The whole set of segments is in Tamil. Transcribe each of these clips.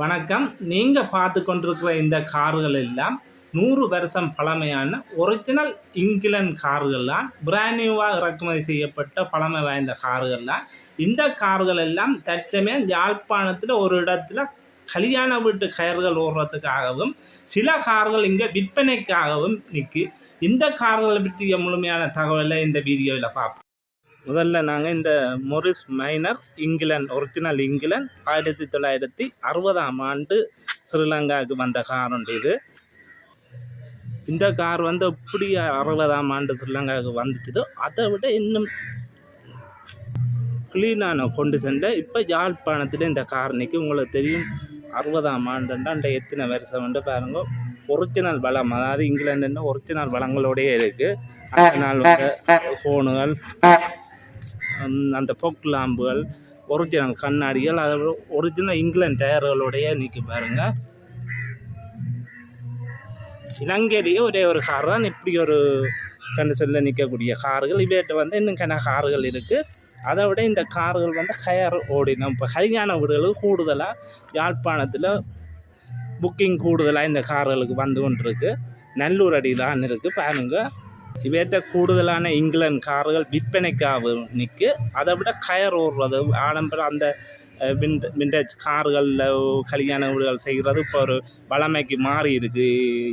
வணக்கம். நீங்கள் பார்த்து கொண்டிருக்கிற இந்த கார்கள் எல்லாம் நூறு வருஷம் பழமையான ஒரிஜினல் இங்கிலாந்து கார்கள் தான். பிராண்ட் நியூவாக இறக்குமதி செய்யப்பட்ட பழமை வாய்ந்த கார்கள் தான். இந்த கார்கள் எல்லாம் தற்சமயம் யாழ்ப்பாணத்தில் ஒரு இடத்துல கல்யாண வீட்டு கயர்கள் ஓடுறதுக்காகவும் சில கார்கள் இங்கே விற்பனைக்காகவும் நிற்கு இந்த கார்களை பற்றிய முழுமையான தகவலை இந்த வீடியோவில் பார்ப்போம். முதல்ல நாங்கள் இந்த Morris minor England original England ஆயிரத்தி தொள்ளாயிரத்தி அறுபதாம் ஆண்டு ஸ்ரீலங்காவுக்கு வந்த கார் உண்டு இது. இந்த கார் வந்து எப்படி அறுபதாம் ஆண்டு ஸ்ரீலங்காவுக்கு வந்துச்சுதோ அதை விட இன்னும் க்ளீனான கொண்டு சென்ற இப்போ யாழ்ப்பாணத்தில் இந்த கார் நிற்கும் உங்களுக்கு தெரியும். அறுபதாம் ஆண்டுண்டா அந்த எத்தனை வருஷம் வந்து பாருங்க. ஒரிஜினல் வளம் அதாவது இங்கிலாந்து ஒரிஜினல் வளங்களோடயே இருக்குது அந்த நாள் வந்து ஃபோனுகள் அந்த போக்கு லாம்புகள் ஒரிஜினல் கண்ணாடிகள் அதோட ஒரிஜினல் இங்கிலாந்து டயர்களோடைய நிற்கி பாருங்கள் இலங்கையிலேயே ஒரே ஒரு கார் தான். இப்படி ஒரு கண்டிஷனில் நிற்கக்கூடிய கார்கள் இவைகிட்ட வந்து இன்னும் கன கார்கள் இருக்குது அதை விட இந்த கார்கள் வந்து கயர் ஓடினோம் இப்போ கல்யாண வீடுகளுக்கு கூடுதலாக யாழ்ப்பாணத்தில் புக்கிங் கூடுதலாக இந்த கார்களுக்கு வந்து கொண்டு இருக்குது நல்லூர் அடியிலான் இருக்குது பாருங்க. இவைகிட்ட கூடுதலான இங்கிலாந்து கார்கள் விற்பனைக்காக நிற்கு அதை விட கயர் ஓடுறது ஆடம்பரம் அந்த விண்ட் விண்டேஜ் கார்களில் கல்யாண வீடுகள் செய்கிறது இப்போ ஒரு வளமைக்கு மாறி இருக்குது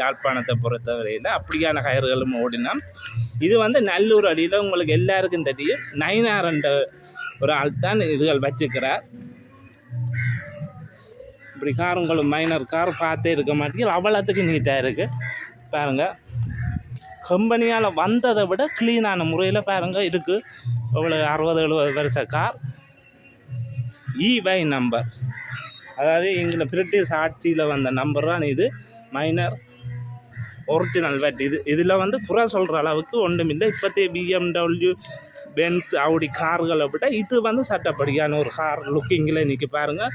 யாழ்ப்பாணத்தை பொறுத்தவரையில். அப்படியான கயர்களும் ஓடினோம் இது வந்து நல்லூர் அடியில் உங்களுக்கு எல்லாருக்கும் தெரியும். நைனார் என்ற ஒரு ஆள் தான் இதுகள் வச்சுக்கிறார் இப்படி கார் உங்களுக்கு மைனர் கார் பார்த்தே இருக்க மாட்டேங்குது அவ்வளோத்துக்கு நீட்டாக இருக்குது பாருங்கள் கம்பெனியால் வந்ததை விட க்ளீனான முறையில் பாருங்கள் இருக்குது இவ்வளோ அறுபது எழுபது வருஷ கார் இவை நம்பர் அதாவது எங்களை பிரிட்டிஷ் ஆட்சியில் வந்த நம்பர் தான் இது. மைனர் ஒரிஜினல் வெட் இது இதில் வந்து புறா சொல்கிற அளவுக்கு ஒன்றுமில்லை இப்போத்தைய பிஎம்டபிள்யூ பென்ஸ் அவுடி கார்களை விட இது வந்து சட்டப்படியான ஒரு கார் லுக்கிங்கில் இன்றைக்கி பாருங்கள்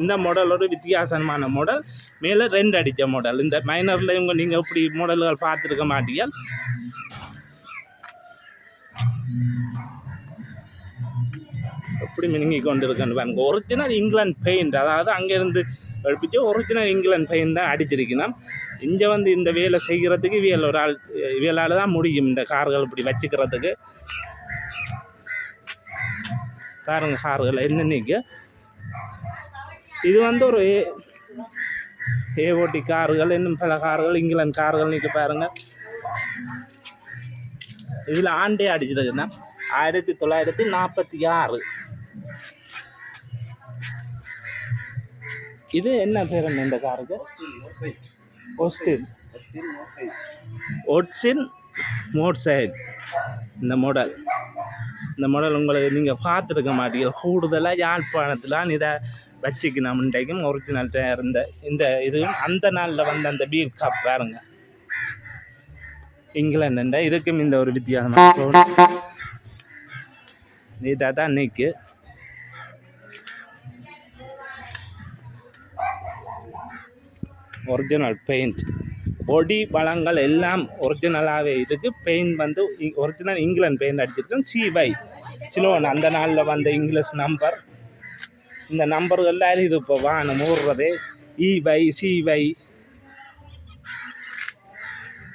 இந்த மாடல் ஒரு வித்தியாசமான மாடல் மேலே ரெண்டு அடித்த மாடல் இந்த மைனரில் இவங்க நீங்கள் இப்படி மாடல்கள் பார்த்துருக்க மாட்டீங்க எப்படி மினுங்கி கொண்டிருக்கேன்னு பாருங்க. ஒரிஜினல் இங்கிலாந்து பெயிண்ட் அதாவது அங்கேருந்து எழுப்பிச்சு ஒரிஜினல் இங்கிலாந்து பெயிண்ட் தான் அடிச்சிருக்கணும். இங்கே வந்து இந்த வேலை செய்கிறதுக்கு இவியல் ஒரு ஆள் வேலால் தான் முடியும் இந்த கார்கள் இப்படி வச்சுக்கிறதுக்கு. பாருங்கள் கார்கள் என்னன்னைக்கு இது வந்து ஒரு ஏஓடி கார்கள் இன்னும் பல கார்கள் இங்கிலாந்து கார்கள் நிற்க பாருங்க. இதில் ஆண்டே அடிச்சிருக்குன்னா ஆயிரத்தி தொள்ளாயிரத்தி நாற்பத்தி ஆறு. இது என்ன பேர் இந்த காருக்கு? ஒஸ்டின் ஒட்ஸின் மோட்சைட் இந்த மாடல் இந்த மாடல் உங்களுக்கு நீங்கள் பார்த்துருக்க மாட்டீங்க. கூடுதலாக யாழ்ப்பாணத்தில் இதை வச்சுக்கணும் இன்றைக்கும் ஒரிஜினல் இருந்த இந்த இதுவும் அந்த நாளில் வந்த அந்த பீர் கப் பாருங்க. இங்கிலாண்டு இதுக்கும் இந்த ஒரு வித்தியாசமாக நீட்டாக தான் நிற்கு ஒரிஜினல் பெயிண்ட் பொடி வளங்கள் எல்லாம் ஒரிஜினலாகவே இருக்குது பெயிண்ட் வந்து ஒரிஜினல் இங்கிலாந்து பெயிண்ட் அடிச்சிருக்கேன் சிவை சிலோன் அந்த நாளில் வந்த இங்கிலீஷ் நம்பர் இந்த நம்பர்கள்லாம் எல்லாரும் இது இப்போ வானம் வை இவை சிவை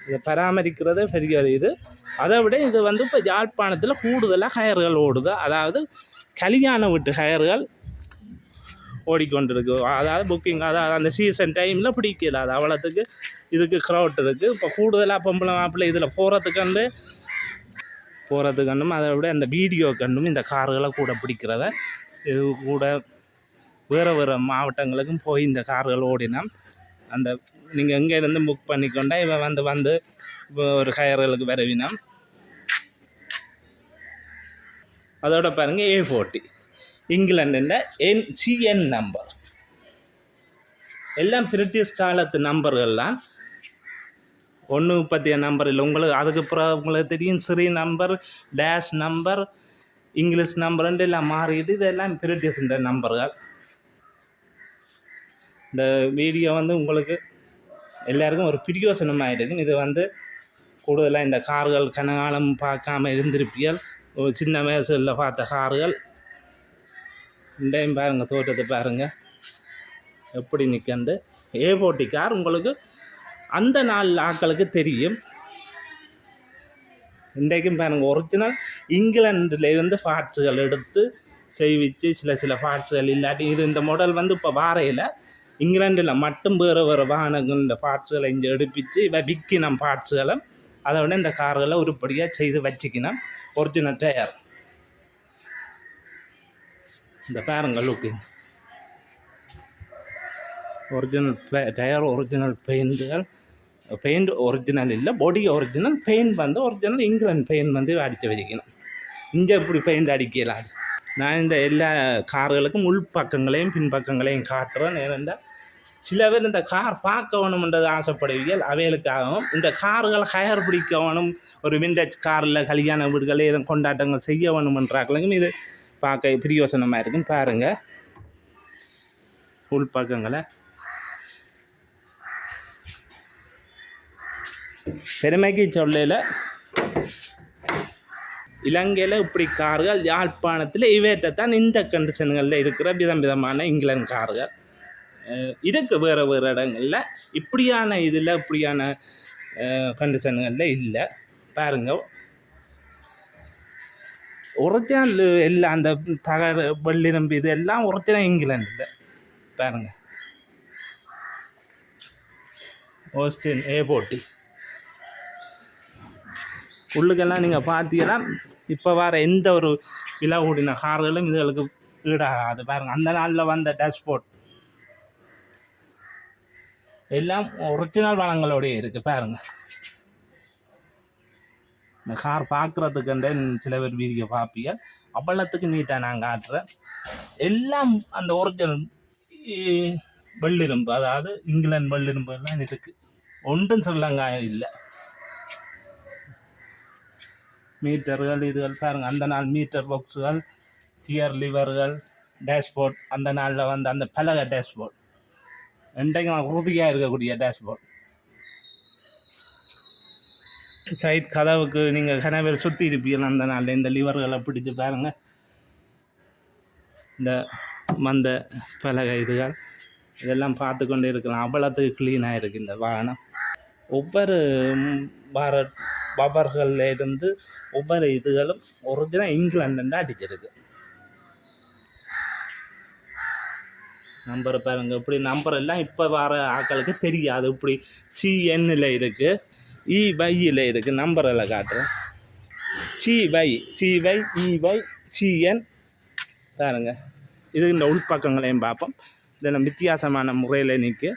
இதை பராமரிக்கிறது பெரிய இது. அதை விட இது வந்து இப்போ யாழ்ப்பாணத்தில் கூடுதலாக ஹயர்கள் ஓடுது. அதாவது கல்யாண வீட்டு கயர்கள் ஓடிக்கொண்டிருக்கு. அதாவது புக்கிங் அதாவது அந்த சீசன் டைமில் பிடிக்கல. அது அவ்வளோத்துக்கு இதுக்கு க்ரௌட் இருக்குது இப்போ கூடுதலாக பொம்பளை மாப்பிள்ளை இதில் போகிறதுக்கண்டு போகிறதுக்கண்டும் அதை விட அந்த வீடியோ கண்டும் இந்த கார்களை கூட பிடிக்கிறத இது கூட வேறு வேறு மாவட்டங்களுக்கும் போய் இந்த கார்கள் ஓடினோம். அந்த நீங்கள் எங்கேருந்து புக் பண்ணிக்கொண்டா இவன் வந்து வந்து ஒரு கயர்களுக்கு விரவினோம் அதோட பாருங்கள் ஏ ஃபோர்ட்டி இங்கிலாண்டில் என் சிஎன் நம்பர் எல்லாம் பிரிட்டிஷ் காலத்து நம்பர்கள்லாம் ஒன்று பற்றிய நம்பர் இல்லை. உங்களுக்கு அதுக்கு பிறகு உங்களுக்கு தெரியும் Sri number dash number English நம்பருன்ட்டு எல்லாம் மாறிட்டு இதெல்லாம் பிரிட்டிஷ்ன்ற நம்பர்கள் இந்த வீடியோ வந்து உங்களுக்கு எல்லாருக்கும் ஒரு பிரியோசனமாக இருக்கும். இது வந்து கூடுதலாக இந்த கார்கள் கனகாலம் பார்க்காம இருந்திருப்பியல் சின்ன வயசில் பார்த்த கார்கள் இண்டையும் பாருங்கள் தோற்றத்தை பாருங்கள் எப்படி நிற்கண்டு ஏ போட்டி கார் உங்களுக்கு அந்த நாள் ஆட்களுக்கு தெரியும். இன்றைக்கும் பாருங்கள் ஒரிஜினல் இங்கிலாண்டுலேருந்து பார்ட்ஸுகள் எடுத்து செய்விச்சு சில சில பார்ட்ஸுகள் இல்லாட்டி இது இந்த மாடல் வந்து இப்போ வாரையில் இங்கிலாண்டில் மட்டும் வேறு வேறு வாகனங்கள் இந்த பார்ட்ஸுகளை இங்கே எடுப்பிச்சு இவ விற்கினோம் பார்ட்ஸுகளை அதை விட இந்த கார்களை உருப்படியாக செய்து வச்சுக்கணும் ஒரிஜினல் டயர் இந்த பாருங்க லுக்கு ஒரிஜினல் டயர் ஒரிஜினல் பெயிண்ட்டுகள் பெயிண்ட் ஒரிஜினல் இல்லை பொடி ஒரிஜினல் பெயிண்ட் வந்து ஒரிஜினல் இங்கிலாந்து பெயிண்ட் வந்து அடித்து வச்சுக்கணும் இங்கே இப்படி பெயிண்ட் அடிக்கலாம் நான் இந்த எல்லா கார்களுக்கும் உள் பக்கங்களையும் பின்பக்கங்களையும் காட்டுறேன். ஏனென்றால் சில பேர் இந்த கார் பார்க்க வேணும்ன்றது ஆசைப்படுவீர்கள். அவைகளுக்காகவும் இந்த கார்களை ஹயர் பிடிக்க வேணும் ஒரு விண்டேஜ் காரில் கல்யாண வீடுகள் எதுவும் கொண்டாட்டங்கள் செய்ய வேணுமென்றாக்களுக்கும் இது பார்க்க பிரியோசனமாக இருக்கும். பாருங்கள் உள் பக்கங்களை. பெருமைக்கு சொல்லல இலங்கையில் இப்படி கார்கள் யாழ்ப்பாணத்தில் இவேட்டத்தான் இந்த கண்டிஷன்களில் இருக்கிற விதம் விதமான இங்கிலாந்து கார்கள். இதுக்கு வேறு வேறு இடங்களில். இப்படியான இதில் இப்படியான கண்டிஷன்களில் இல்லை. பாருங்கள் ஒரிஜினல் எல்லாம் அந்த தகர வெள்ளிரம்பு இது எல்லாம் ஒரிஜினல் இங்கிலாண்டில் பாருங்க. ஓஸ்டின் ஏ போட்டி உள்ளுக்கெல்லாம் நீங்கள் பார்த்தீங்கன்னா இப்போ வர எந்த ஒரு விலை கூடின கார்களும் இதுகளுக்கு ஈடாகாது. பாருங்கள் அந்த நாளில் வந்த டேஷ்போர்ட் எல்லாம் ஒரிஜினல் வளங்களோடய இருக்குது பாருங்க. இந்த கார் பார்க்குறதுக்குண்டே சில பேர் வீடியோ பார்ப்பீங்க அவ்வளோத்துக்கு நீட்டாக நான் காட்டுறேன். எல்லாம் அந்த ஒரிஜினல் வெள்ளிரும்பு அதாவது இங்கிலாந்து வெள்ளிரும்பு எல்லாம் இருக்குது ஒன்றும் ஸ்ரீலங்கா இல்லை. மீட்டர்கள் இதுகள் பாருங்கள் அந்த நாள் மீட்டர் பாக்ஸுகள் கியர் லிவர்கள் டேஷ்போர்ட் அந்த நாளில் வந்து அந்த பலகை டேஷ்போர்ட் என்றைக்கும் உறுதியாக இருக்கக்கூடிய டேஷ்போர்ட் சைட் கதவுக்கு நீங்கள் கனவில் சுற்றி இருப்பீர்கள் அந்த நாளில். இந்த லிவர்களை பிடிச்சு பாருங்கள் இந்த மந்த பலகை இதுகள் இதெல்லாம் பார்த்து கொண்டு இருக்கலாம் அவ்வளோத்துக்கு க்ளீனாக இருக்குது இந்த வாகனம். ஒவ்வொரு பாரத் வர இருந்து ஒவ்வொரு இதுகளும் ஒரிஜினல் இங்கிலாந்து அடிச்சிருக்கு நம்பர் பாருங்க இப்படி நம்பர் எல்லாம் இப்போ வர ஆட்களுக்கு தெரியாது. இப்படி சிஎன்னில் இருக்குது இ வையில் இருக்குது நம்பர் எல்லாம் காட்டுறேன். C Y C E Y CN பாருங்க. இது இந்த உள்பக்கங்களையும் பார்ப்போம். இதில் வித்தியாசமான முறையில் நிற்கு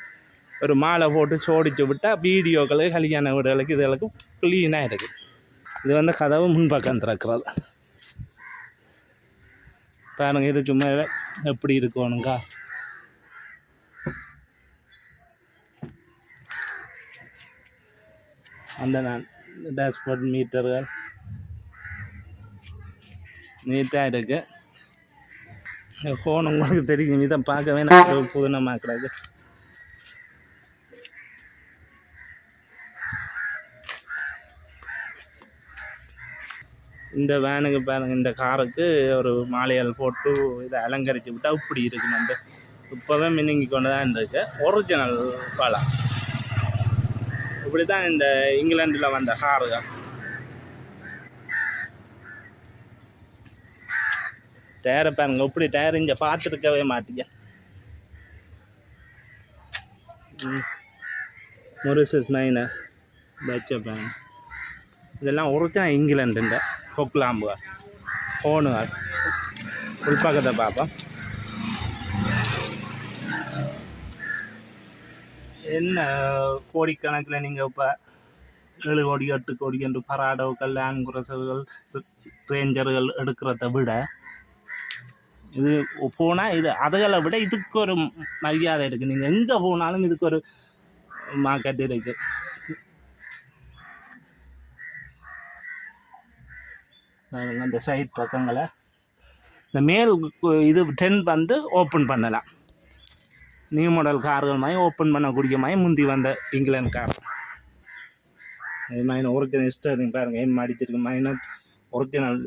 ஒரு மாலை போட்டு சோடிச்சு விட்டால் வீடியோக்களுக்கு கல்யாண வீடுகளுக்கு இதுகளுக்கு க்ளீனாக இருக்குது இது வந்து கதவு முன்பக்கம் திறக்கிறது பாருங்க இது சும்மா எப்படி இருக்கணுங்கா அந்த நான் டேஷ்போர்ட் மீட்டர்கள் நீட்டாக இருக்குது ஃபோன் உங்களுக்கு தெரியும் இதை பார்க்கவே நான் புதினமாக்குறது இந்த வேனுக்கு பாருங்க இந்த காருக்கு ஒரு மாலையால் போட்டு இதை அலங்கரித்து விட்டால் இப்படி இருக்கு நம்ம இப்போவே மின்னிங்கி கொண்டு தான் இருக்கு. ஒரிஜினல் பழம். இப்படி தான் இந்த இங்கிலாண்டில் வந்த காருகள் டயரை பாருங்க இப்படி டயர் இங்கே பார்த்துருக்கவே மாட்டீங்க. மொரிசஸ் நைனு பேன் இதெல்லாம் ஒருத்தான் இங்கிலாண்டுண்ட கொக்லாம்புக ஹோனுகள் உள்பக்கத்தை பார்ப்போம் என்ன கோடிக்கணக்கில் நீங்கள் இப்போ ஏழு கோடி எட்டு கோடி என்று பராடோக்கள் லேங்குரசுகள் ரேஞ்சர்கள் எடுக்கிறத விட இது போனால் இது அதுகளை விட இதுக்கு ஒரு மரியாதை இருக்குது நீங்கள் எங்கே போனாலும் இதுக்கு ஒரு மார்க்கெட் இருக்குது அந்த இந்த சைட் பக்கங்களை. இந்த மேல் இது டென் வந்து ஓப்பன் பண்ணலாம். நியூ மாடல் கார்கள் மாதிரி ஓப்பன் பண்ணக்கூடிய மாதிரி முந்தி வந்த இங்கிலாந்து கார் இது மாதிரி ஒரிஜினல் ஸ்டேரிங் பாருங்கள் ஏன் அடிச்சிருக்கு மைனர் ஒரிஜினல்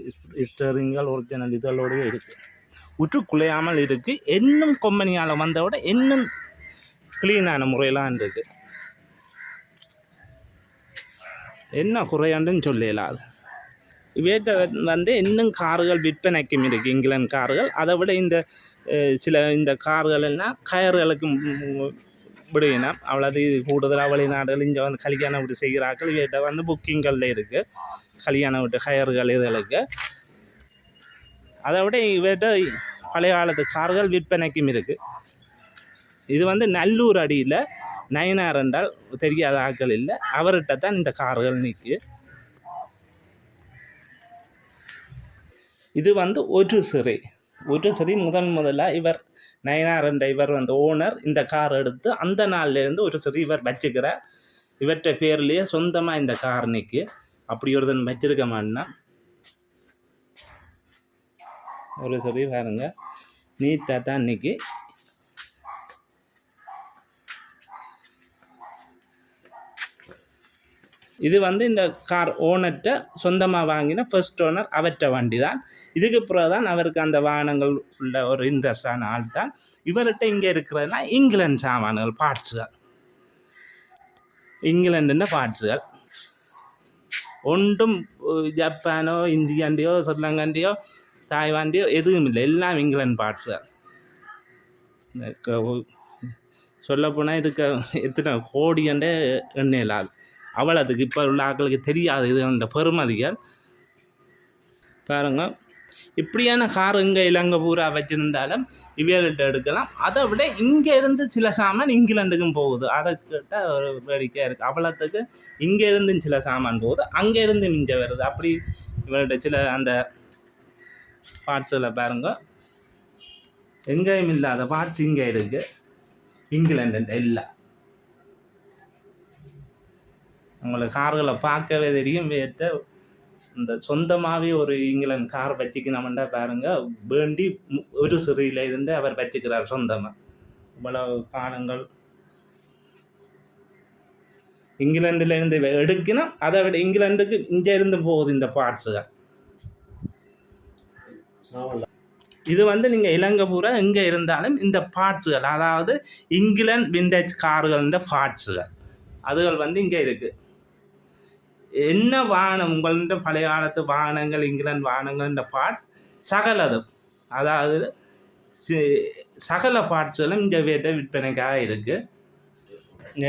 ஸ்டேரிங்கள் ஒரிஜினல் இதழோடய இருக்குது உற்று குலையாமல் இருக்குது இன்னும் கொம்பனியால் வந்தவிட இன்னும் க்ளீனான முறையெல்லாம் இருக்குது என்ன குறையாண்டுன்னு சொல்லலாம் இவற்றை வந்து இன்னும் கார்கள் விற்பனைக்கும் இருக்குது இங்கிலாந்து கார்கள். அதை விட இந்த சில இந்த கார்கள் எல்லாம் கயர்களுக்கு விடுவினா அவ்வளவு கூடுதலாக வெளிநாடுகள் இங்கே வந்து கல்யாண வீடு செய்கிறார்கள். இவர்கிட்ட வந்து புக்கிங்களில் இருக்குது கல்யாண வீட்டு கயர்கள் இதுகளுக்கு. அதை விட இவர்கிட்ட பழைய காலத்து கார்கள் விற்பனைக்கும் இருக்குது இது வந்து நல்லூர் அடியில் நயனார் என்றால் தெரியாத ஆட்கள் இல்லை. அவர்கிட்ட தான் இந்த கார்கள் நிற்கு இது வந்து ஒரு சிறை. ஒரு சிறை முதன் முதலாக இவர் நயனார் என்ற இவர் வந்து ஓனர் இந்த கார் எடுத்து அந்த நாள்லேருந்து ஒரு சிறை இவர் வச்சுக்கிறார். இவர்கிட்ட பேர்லேயே சொந்தமாக இந்த கார் நிற்கு அப்படி ஒருத்தன் வச்சிருக்க மாட்டேன்னா. ஒரு சிறை பாருங்க. நீட்டாக தான் நிற்கி இது வந்து இந்த கார் ஓனர்கிட்ட சொந்தமாக வாங்கின ஃபர்ஸ்ட் ஓனர் அவர்கிட்ட வண்டி தான் இதுக்கு பிறகு தான் அவருக்கு அந்த வாகனங்கள் உள்ள ஒரு இன்ட்ரெஸ்டான ஆள் தான். இவர்கிட்ட இங்கே இருக்கிறதுனா இங்கிலாந்து சாமான்கள் பார்ட்ஸுகள் இங்கிலாண்டுன்ற பார்ட்ஸுகள் ஒன்றும் ஜப்பானோ இந்தியாண்டியோ ஸ்ரீலங்காண்டியோ தாய்வாண்டியோ எதுவும் இல்லை எல்லாம் இங்கிலாந்து பார்ட்ஸுகள் சொல்லப்போனால் இதுக்கு எத்தனை கோடியண்டே எண்ணெய் ஆள் அவ்வளோத்துக்கு இப்போ உள்ள ஆட்களுக்கு தெரியாது. இது அந்த பெருமதிகள் பாருங்க. இப்படியான கார் இங்கே இலங்கை பூரா வச்சுருந்தாலும் இவியல்கிட்ட எடுக்கலாம். அதை விட இங்கே இருந்து சில சாமான் இங்கிலாந்துக்கும் போகுது. அதை கேட்டால் ஒரு வேடிக்கையாக இருக்குது அவ்வளோத்துக்கு இங்கே இருந்து சில சாமான் போகுது. அங்கே இருந்து மிஞ்ச வருது. அப்படி இவர்கிட்ட சில அந்த பார்ட்ஸில் பாருங்க. எங்கேயும் இல்லாத பார்ட்ஸ் இங்கே இருக்குது இங்கிலாண்டு இல்லை. உங்களுக்கு கார்களை பார்க்கவே தெரியும். வேட்ட இந்த சொந்தமாகவே ஒரு இங்கிலாந்து கார் வச்சுக்கணும்டா பாருங்க. வேண்டி ஒரு சிறையில் இருந்து அவர் வச்சுக்கிறார் சொந்தமாக இவ்வளவு காலங்கள் இங்கிலாந்துல இருந்து எடுக்கணும் அதை விட இங்கிலாந்துக்கு இங்கே இருந்து போகுது இந்த பார்ட்ஸுகள் இது வந்து நீங்கள் இலங்கை பூரா எங்கே இருந்தாலும் இந்த பார்ட்ஸுகள் அதாவது இங்கிலாந்து விண்டேஜ் கார்கள்ன்ற பார்ட்ஸுகள் அதுகள் வந்து இங்கே இருக்குது என்ன வாகனம்? உங்கள்கிட்ட பழைய காலத்து வாகனங்கள் இங்கிலாந்து வாகனங்கள்ன்ற பார்ட்ஸ் சகலதும் அதாவது சகல பார்ட்ஸ்களும் இந்த வீட்டை விற்பனைக்காக இருக்குது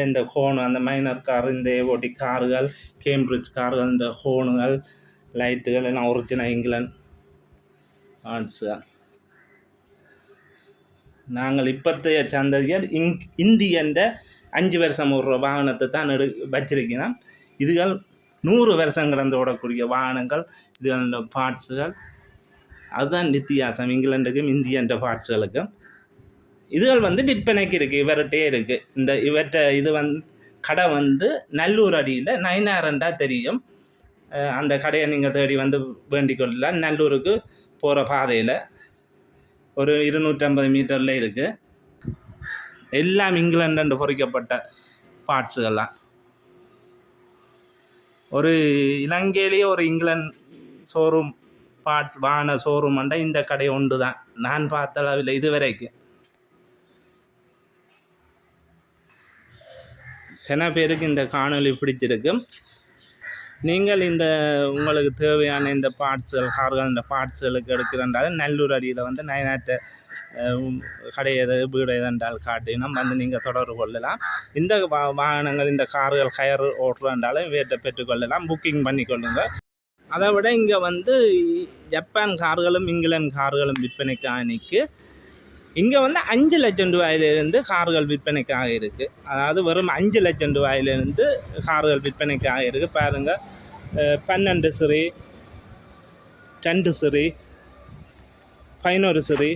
இந்த ஹோனு அந்த மைனர் கார் இந்த ஓட்டி கார்கள் கேம்பிரிட்ஜ் கார்கள் இந்த ஹோனுகள் லைட்டுகள் எல்லாம் ஒரிஜினல் இங்கிலாந்து பார்ட்ஸுகள் நாங்கள் இப்பத்தைய சந்ததியர் இங் இந்தியன்ற அஞ்சு வருஷம் ஒரு வாகனத்தை தான் எடு வச்சிருக்கிறோம். இதுகள் நூறு வருஷம் கடந்து ஓடக்கூடிய வாகனங்கள் இதுகள் பார்ட்ஸுகள் அதுதான் வித்தியாசம். இங்கிலாண்டுக்கும் இந்தியன்ற பார்ட்ஸுகளுக்கும் இதுகள் வந்து விற்பனைக்கு இருக்குது இவர்கிட்டே இருக்குது இந்த இவர்கிட்ட இது வந்து கடை வந்து நல்லூர் அடியில் நைனாரண்டாக தெரியும். அந்த கடையை நீங்கள் தேடி வந்து வேண்டிக் கொள்ளலாம். நல்லூருக்கு போகிற பாதையில் ஒரு இருநூற்றம்பது மீட்டரில் இருக்குது எல்லாம் இங்கிலாண்டு பொறிக்கப்பட்ட பார்ட்ஸுகள்லாம் ஒரு இலங்கையிலேயே ஒரு இங்கிலாந்து ஷோரூம் பார்ட்ஸ் வான ஷோரூம் இந்த கடை ஒன்று தான் நான் பார்த்த அளவில் இதுவரைக்கும். என பேருக்கு இந்த காணொளி பிடிச்சிருக்கு? நீங்கள் இந்த உங்களுக்கு தேவையான இந்த பார்ட்ஸுகள் கார்கள் இந்த பார்ட்ஸ்களுக்கு எடுக்கிறன்றாலும் நல்லூர் அடியில் வந்து நயனாட்ட கடை எது வீடு எதென்றால் காட்டினோம் வந்து நீங்கள் தொடர்பு கொள்ளலாம் இந்த வா வாகனங்கள் இந்த கார்கள் கயர் ஓட்டுறன்றாலும் வீட்டை பெற்றுக்கொள்ளலாம் புக்கிங் பண்ணி கொள்ளுங்கள் அதை விட இங்கே வந்து ஜப்பான் கார்களும் இங்கிலாந்து கார்களும் விற்பனைக்கு அணிக்கு இங்கே வந்து அஞ்சு லட்சம் ரூபாயிலிருந்து கார்கள் விற்பனைக்காக இருக்குது அதாவது வெறும் அஞ்சு லட்சம் ரூபாயிலிருந்து கார்கள் விற்பனைக்காக இருக்குது பாருங்கள் பன்னெண்டு சிறி ரெண்டு சிறி பதினோரு சிறி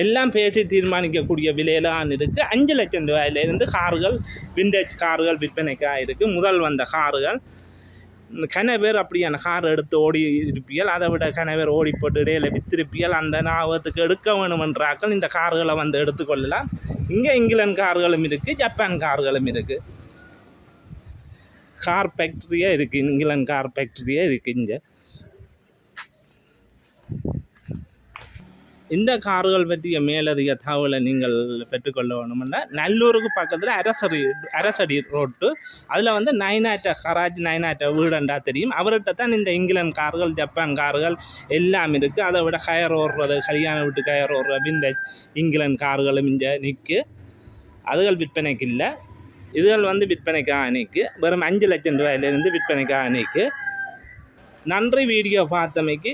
எல்லாம் பேசி தீர்மானிக்கக்கூடிய விலையிலான் இருக்குது அஞ்சு லட்சம் ரூபாயிலிருந்து கார்கள் விண்டேஜ் கார்கள் விற்பனைக்காக இருக்குது முதல் வந்த கார்கள். கன பேர் அப்படியான கார் எடுத்து ஓடி இருப்பியல் அதை விட கன பேர் ஓடி போட்டு இடையில வித்திருப்பியல் அந்த ஞாபகத்துக்கு எடுக்க வேணுமென்றாக்கள் இந்த கார்களை வந்து எடுத்துக்கொள்ளலாம் இங்கே இங்கிலாந்து கார்களும் இருக்குது ஜப்பான் கார்களும் இருக்குது கார் ஃபேக்ட்ரியே இருக்குது இங்கிலாந்து கார் ஃபேக்ட்ரியே இருக்குது இங்கே. இந்த கார்கள் பற்றிய மேலதிக தகவலை நீங்கள் பெற்றுக்கொள்ள வேணும்னா நல்லூருக்கு பக்கத்தில் அரசடி அரசடி ரோட்டு அதில் வந்து நைனாட்ட கராஜ் நைனாட்ட வீடண்டா தெரியும். அவர்கிட்ட தான் இந்த இங்கிலாந்து கார்கள் ஜப்பான் கார்கள் எல்லாம் இருக்குது அதை விட கயர் ஓடுறது கல்யாண வீட்டு கயர் ஓடுறது இந்த இங்கிலாந்து கார்களும் இங்கே நிற்கு அதுகள் விற்பனைக்கு இல்லை. இதுகள் வந்து விற்பனைக்காக அணிக்கு வெறும் அஞ்சு லட்சம் ரூபாயிலேருந்து விற்பனைக்காக அணிக்கு நன்றி வீடியோ பார்த்தமைக்கு